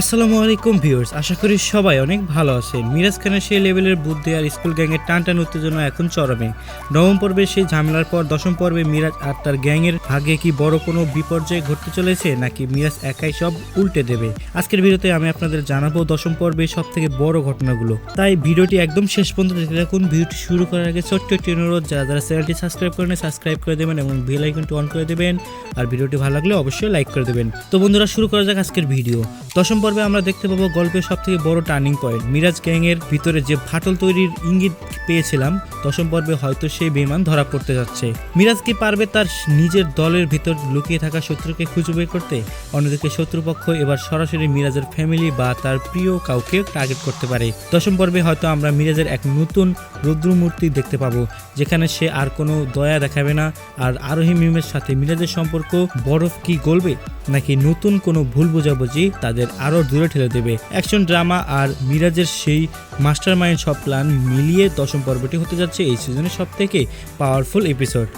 আসসালামু আলাইকুম ভিউয়ার্স, আশা করি সবাই অনেক ভালো আছে মিরাজ খানের সেই লেভেলের বুদ্ধি আর স্কুল গ্যাংয়ের টান টান উত্তেজনা এখন চরমে। নবম পর্বের সেই ঝামেলার পর দশম পর্বে মিরাজ আর তার গ্যাংয়ের ভাগে কি বড় কোনো বিপর্যয় ঘটতে চলেছে, নাকি মিরাজ একাই সব উল্টে দেবে? আজকের ভিডিওতে আমি আপনাদের জানাব দশম পর্বে সব থেকে বড় ঘটনাগুলো। তাই ভিডিওটি একদম শেষ পর্যন্ত দেখতে থাকুন। ভিডিওটি শুরু করার আগে ছোট্ট একটি অনুরোধ, যারা যারা চ্যানেলটি সাবস্ক্রাইব করেন সাবস্ক্রাইব করে দেবেন এবং বেল আইকনটি অন করে দেবেন। আর ভিডিওটি ভালো লাগলে অবশ্যই লাইক করে দেবেন। তো বন্ধুরা, শুরু করা যাক আজকের ভিডিও। দশম পর্বে আমরা দেখতে পাবো গল্পের সব থেকে বড় টার্নিং পয়েন্ট। মিরাজ গ্যাং এর ভিতরে যে ফাটল তৈরির ইঙ্গিত পেয়েছিলাম দশম পর্বে হয়তো সেই বেমান ধরা পড়তে যাচ্ছে। মিরাজ কি পারবে তার নিজের দলের ভিতর লুকিয়ে থাকা শত্রুকে খুঁজে বের করতে? অন্যদিকে শত্রুপক্ষ এবার সরাসরি মিরাজের ফ্যামিলি বা তার প্রিয় কাউকে টার্গেট করতে পারে। দশম পর্বে হয়তো আমরা মিরাজের এক নতুন রুদ্রমূর্তি দেখতে পাবো, যেখানে সে আর কোনো দয়া দেখাবে না। আর আরোহী মিমের সাথে মিরাজের সম্পর্ক বরফ কি গলবে? নাকি নতুন কোনো ভুল বোঝাবুঝি তাদের আরও দূরে ঠেলে দেবে। অ্যাকশন ড্রামা আর মিরাজের সেই মাস্টার মাইন্ড সব প্ল্যান মিলিয়ে দশম পর্বটি হতে যাচ্ছে এই সিজনের সব থেকে পাওয়ারফুল এপিসোড।